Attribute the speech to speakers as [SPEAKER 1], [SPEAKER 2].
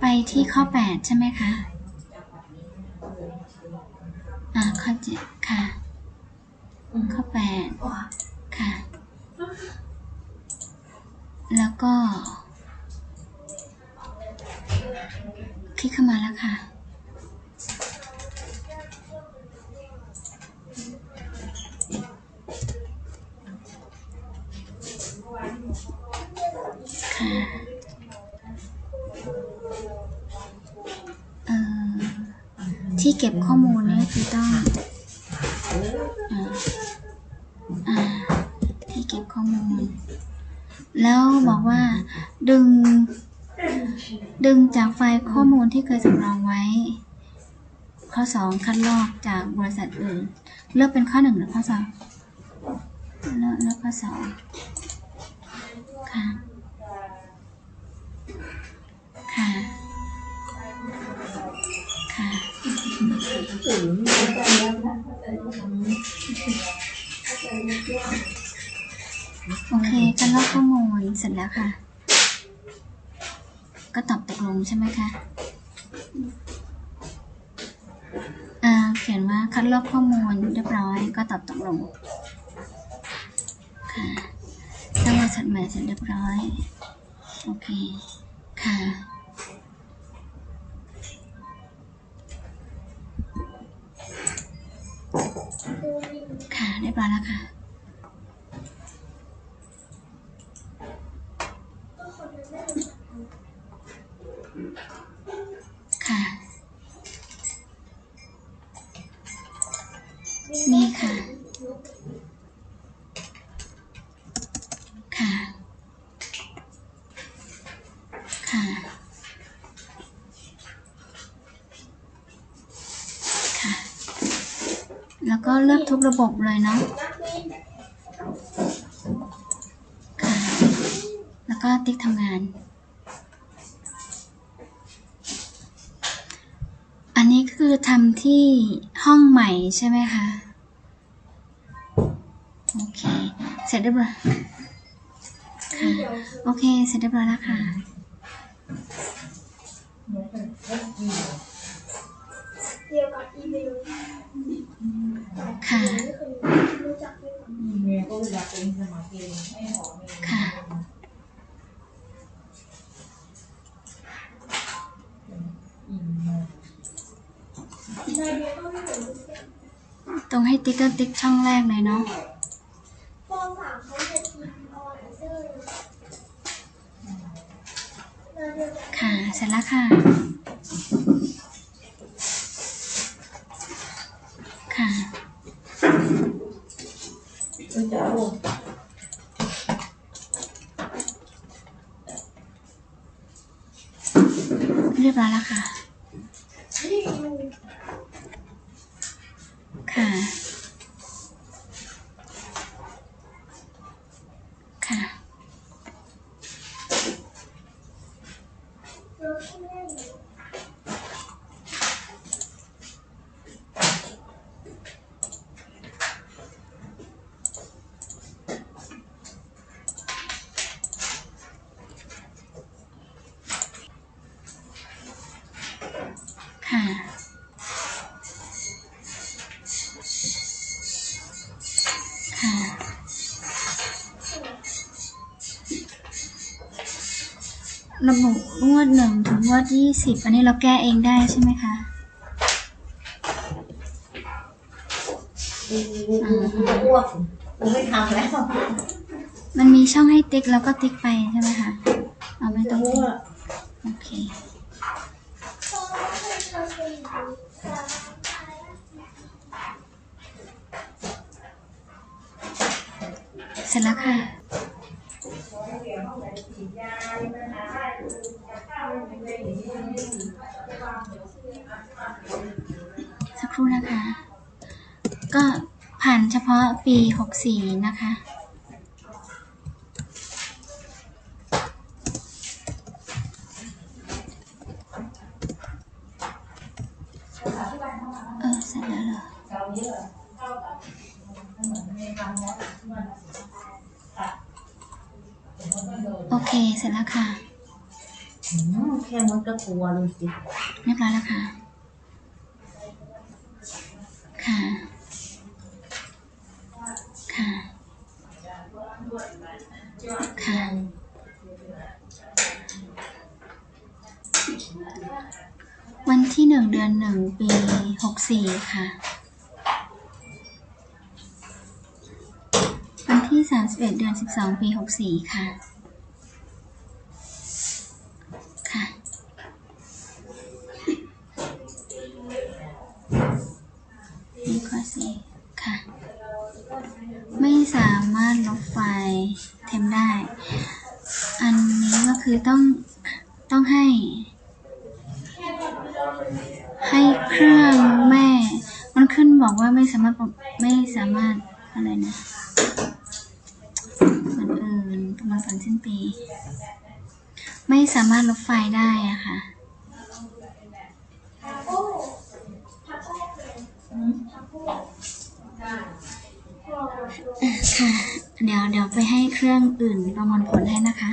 [SPEAKER 1] ไปที่ข้อแปดใช่ไหมคะ อ่า ข้อเจ็ดค่ะ ข้อแปดค่ะ แล้วก็ คลิกเข้ามาแล้วค่ะค่ะ เอ่อ ที่เก็บข้อมูลนี่คือต้องอที่เก็บข้อมูล แล้วบอกว่าดึง ดึงจากไฟล์ข้อมูลที่เคยสำรองไว้ ข้อสองคัดลอกจากบริษัทอื่น เลือกเป็นข้อหนึ่งหรือข้อสองเลือกเลือกข้อสองค่ะ โอเคคัดลอกข้อมูลเสร็จแล้วค่ะ ก็ตอบตกลงใช่ไหมคะอ่าเขียนว่าคัดลอกข้อมูลเรียบร้อยก็ตอบตกลง ค่ะตั้งบริษัทใหม่เสร็จเรียบร้อย โอเค ค่ะ เรียบร้อยแล้วค่ะค่ะมีค่ค่ะ ค่ะ ค่ะ ก็เลือกทุกระบบเลยเนาะค่ะแล้วก็ติ๊กทำงาน อันนี้คือทำที่ห้องใหม่ใช่ไหมคะ โอเค เสร็จเรียบร้อยค่ะ โอเค เสร็จเรียบร้อยแล้วค่ะ
[SPEAKER 2] เกี่ยวกับอีเมล
[SPEAKER 1] ค่ะ
[SPEAKER 2] ไม่เคยรู้จักด้วยซ้
[SPEAKER 3] อีเมลก็เวลาเป็นสมัครเองให้หอมเอง
[SPEAKER 1] ค่ะ
[SPEAKER 3] อีเมลำ
[SPEAKER 2] นายเดียก็ไม่เคยรู้จัก
[SPEAKER 1] ตรงให้ติ๊กก็ติ๊กช่องแรกเลยเนาะค่ะ เสร็จแล้วค่ะ
[SPEAKER 3] เรี
[SPEAKER 1] ยบร้อยแล้วค่ะ ค่ะ ค่ะ ระบุงวดหนึ่งถึงงวดยี่สิบอันนี้เราแก้เองได้ใช่ไหมคะ
[SPEAKER 3] อ้วกกูไม่ทำแล้ว
[SPEAKER 1] มันมีช่องให้ติ๊กแล้วก็ติ๊กไปใช่ไหมคะเอาไม่ต้อง
[SPEAKER 3] อ้
[SPEAKER 1] ติ๊
[SPEAKER 3] ว
[SPEAKER 1] ก
[SPEAKER 3] ก
[SPEAKER 1] โอเค
[SPEAKER 2] ฟองให้เธอเป็นผู้ชาย
[SPEAKER 1] เสร็จแล้วค่ะ สักครู่นะคะ ก็ผ่านเฉพาะปี 64 นะคะ โอเค เสร็จแล้วค่ะ
[SPEAKER 3] มแค่มดก็กลัวเลยสิ
[SPEAKER 1] เรียบร้อยแล้วค่ะ ค่ะ ค่ะ ค่ะ วันที่หนึ่งเดือนหนึ่งปีหกสี่ค่ะ วันที่สามสิบเอ็ดเดือนสิบสองปีหกสี่ค่ะ ค่ะ นี่ข้อสี่ค่ะ ไม่สามารถลบไฟล์เทมได้ อันนี้ก็คือต้อง ต้องให้ ให้เครื่องแม่ มันขึ้นบอกว่าไม่สามารถ ไม่สามารถอะไรนะ มาสอนสิ้นปี ไม่สามารถลบไฟล์ได้อะค่ะค่ะ เดี๋ยวเดี๋ยวไปให้เครื่องอื่นประมวลผลให้นะคะ